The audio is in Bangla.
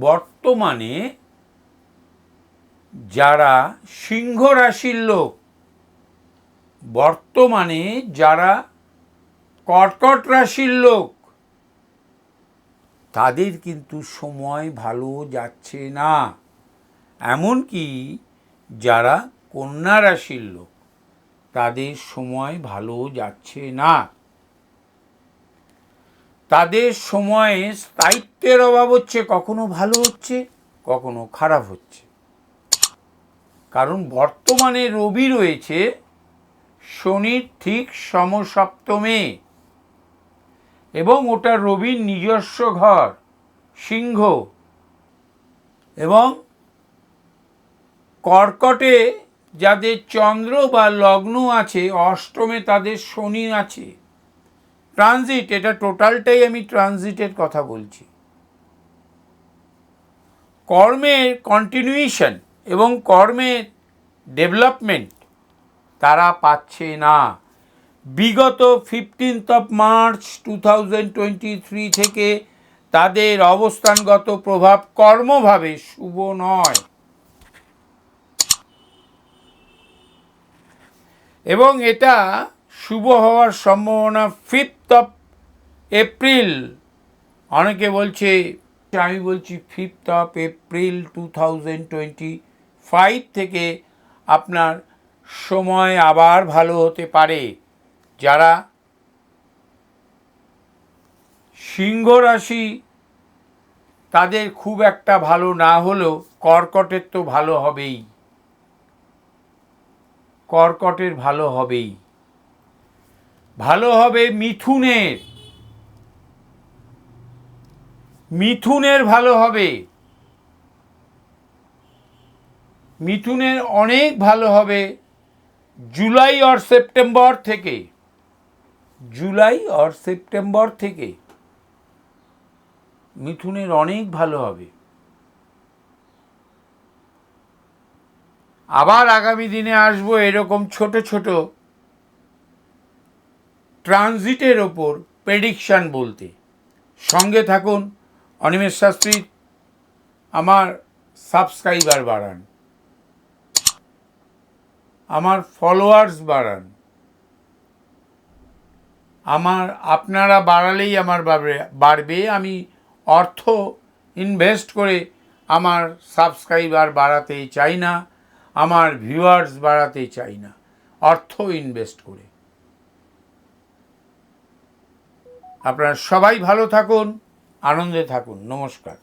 বর্তমানে যারা সিংহ রাশির লোক, বর্তমানে যারা কর্কট রাশির লোক, তাদের কিন্তু সময় ভালো যাচ্ছে না। এমনকি যারা কন্যা রাশির লোক, তাদের সময় ভালো যাচ্ছে না। তাদের সময়ে স্থায়িত্বের অভাব হচ্ছে, কখনো ভালো হচ্ছে, কখনো খারাপ হচ্ছে। কারণ বর্তমানে রবি রয়েছে, শনির ঠিক সমসপ্তমে এবং ওটা রবির নিজস্ব ঘর, সিংহ এবং কর্কটে যাদের চন্দ্র বা লগ্ন আছে, অষ্টমে তাদের শনি আছে। ট্রানজিট এটা টোটালটাই আমি ট্রানজিটের কথা বলছি। কর্মের কন্টিনিউশন এবং কর্মের ডেভেলপমেন্ট তারা পাচ্ছে না। বিগত fifteenth of March two thousand থেকে তাদের অবস্থানগত প্রভাব কর্মভাবে শুভ নয়। এবং এটা শুভ হওয়ার সম্ভাবনা ফিফথ অফ এপ্রিল অনেকে বলছে, আমি বলছি fifth of April two thousand twenty five থেকে আপনার সময় আবার ভালো হতে পারে। যারা সিংহ রাশি, তাদের খুব একটা ভালো না হলেও কর্কটের তো ভালো হবেই। কর্কটের ভালো হবেই। ভালো হবে মিথুনের। মিথুনের ভালো হবে। মিথুনের অনেক ভালো হবে জুলাই অর সেপ্টেম্বর থেকে। জুলাই অর সেপ্টেম্বর থেকে মিথুনের অনেক ভালো হবে। আবার আগামী দিনে আসব এরকম ছোট ছোট ট্রানজিটের ওপর প্রেডিকশান বলতে। সঙ্গে থাকুন, অনিমেষ শাস্ত্রীর আমার সাবস্ক্রাইবার বাড়ান। আমার ফলোয়ার্স বাড়ান। আমার, আপনারা বাড়ালেই আমার বাড়বে। আমি অর্থ ইনভেস্ট করে আমার সাবস্ক্রাইবার বাড়াতে চাই না, আমার ভিউয়ার্স বাড়াতে চাই না। অর্থ ইনভেস্ট করে। আপনারা সবাই ভালো থাকুন আনন্দে থাকুন। নমস্কার।